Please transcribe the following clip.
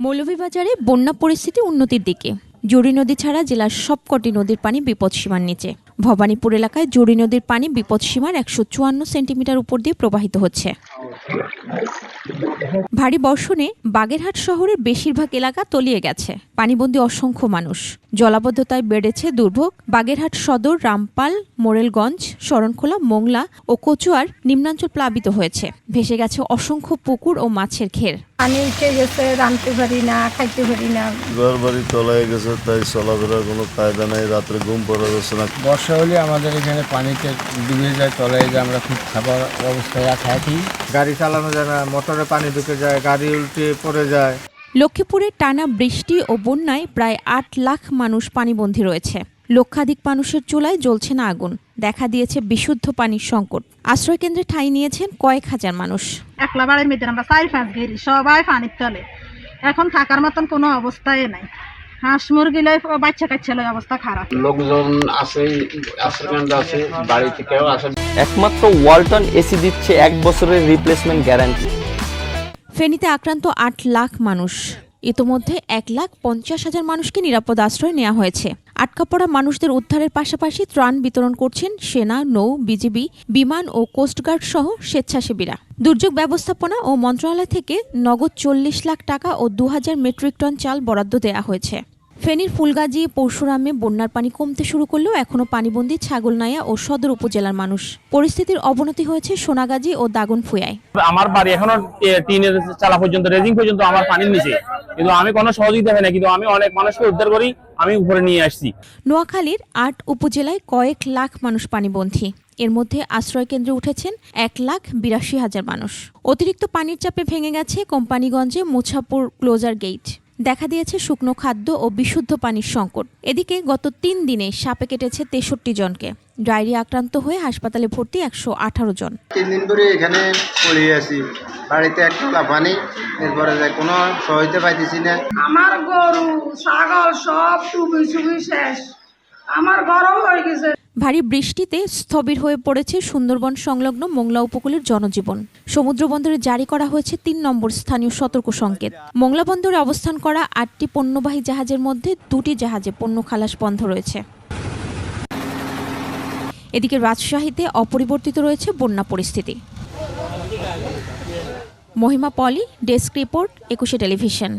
মৌলভীবাজারে বন্যা পরিস্থিতি উন্নতির দিকে। জুড়ি নদী ছাড়া জেলার সবকটি নদীর পানি বিপদসীমার নিচে। ভবানীপুর এলাকায় জুড়ি নদীর পানি বিপদসীমার একশো চুয়ান্ন সেন্টিমিটার উপর দিয়ে প্রবাহিত হচ্ছে। ভারী বর্ষণে বাগেরহাট শহরের বেশিরভাগ এলাকা তলিয়ে গেছে। পানিবন্দী অসংখ্য মানুষ। জলাবদ্ধতায় বেড়েছে দুর্ভোগ। বাগেরহাট সদর রামপাল মোরেলগঞ্জ শরণখোলা মোংলা ও কচুয়ার নিম্নাঞ্চল প্লাবিত হয়েছে। ভেসে গেছে অসংখ্য পুকুর ও মাছের ঘের পানি উঠে গেছে রাঁধতে পারি না খাইতে পারি না। ঘর বাড়ি তলায় গেছে তাই চলাফেরার কোনো কায়দা নাই রাত্রে ঘুম পড়া যাচ্ছে না। বর্ষা হলে আমাদের এখানে পানিতে ডুবে যায় তলায় যায় আমরা খুব খাবার অবস্থায় থাকি গাড়ি চালানো যায় না মোটরে পানি ঢুকে যায় গাড়ি উল্টে পড়ে যায়। লক্ষ্মীপুরে টানা বৃষ্টি ও বন্যায় প্রায় আট লাখ মানুষ পানিবন্দী রয়েছে। লক্ষাধিক মানুষের চুলায় জ্বলছে না আগুন। দেখা দিয়েছে বিশুদ্ধ পানির সংকট। আশ্রয়কেন্দ্রে ঠাঁই নিয়েছেন কয়েক হাজার মানুষ। একলা বাড়ির মেয়েদের আমরা চার পাঁচ গেরি সবাই পানির তলে। এখন থাকার মতন কোনো অবস্থায় নাই। হাঁস মুরগিলে বাচ্চা কাচ্ছা অবস্থা খারাপ। লোকজন আছে আশ্রয়কেন্দ্র আছে বাড়ি থেকেও আসে। একমাত্র ওয়ালটন এসি দিচ্ছে এক বছরের রিপ্লেসমেন্ট গ্যারান্টি ফেনীতে আক্রান্ত আট লাখ মানুষ। ইতোমধ্যে এক লাখ পঞ্চাশ হাজার মানুষকে নিরাপদ আশ্রয় নেওয়া হয়েছে। আটকা পড়া মানুষদের উদ্ধারের পাশাপাশি ত্রাণ বিতরণ করছেন সেনা নৌ বিজিবি বিমান ও কোস্টগার্ড সহ স্বেচ্ছাসেবীরা। দুর্যোগ ব্যবস্থাপনা ও মন্ত্রণালয় থেকে নগদ চল্লিশ লাখ টাকা ও দু হাজার মেট্রিক টন চাল বরাদ্দ দেওয়া হয়েছে। ফেনীর ফুলগাজী পরশুরামে বন্যার পানি কমতে শুরু করলেও এখনও পানিবন্দী ছাগলনাইয়া ও সদর উপজেলার মানুষ। পরিস্থিতির অবনতি হয়েছে সোনাগাজী ও দাগনফুয়ায়। আমার বাড়ি এখনও টিনের চালা পর্যন্ত রেজিং পর্যন্ত আমার পানির নিচে। কিন্তু আমি কোনো সহযোগিতা হয় না কিন্তু আমি অনেক মানুষকে উদ্ধার করি আমি উপরে নিয়ে আসছি। নোয়াখালীর আট উপজেলায় কয়েক লাখ মানুষ পানিবন্ধী এর মধ্যে আশ্রয় কেন্দ্রে উঠেছেন এক লাখ বিরাশি হাজার মানুষ। অতিরিক্ত পানির চাপে ভেঙে গেছে কোম্পানিগঞ্জে মুছাপুর ক্লোজার গেট। দেখা দিয়েছে শুকনো খাদ্য ও বিশুদ্ধ পানির সংকট। এদিকে গত তিন দিনে সাপে কেটেছে তেষট্টি জনকে। ডায়রিয়া আক্রান্ত হয়ে হাসপাতালে ভর্তি একশো আঠারো জন। তিন দিন ধরে এখানে পড়ে আছি। বাড়িতে এক টলা পানি এরপরে কোনো সহায়তা পাইতেছি না। আমার গরু ছাগল সব টুবি চুবি শেষ। আমার গরম হয়ে গেছে। ভারী বৃষ্টিতে স্থবির হয়ে পড়েছে সুন্দরবন সংলগ্ন মোংলা উপকূলের জনজীবন। সমুদ্র বন্দরে জারি করা হয়েছে তিন নম্বর স্থানীয় সতর্ক সংকেত। মোংলা বন্দরে অবস্থান করা আটটি পণ্যবাহী জাহাজের মধ্যে দুটি জাহাজে পণ্য খালাস বন্ধ রয়েছে। এদিকে রাজশাহীতে অপরিবর্তিত রয়েছে বন্যা পরিস্থিতি। Mahima Poli, desk report, Ekushey television.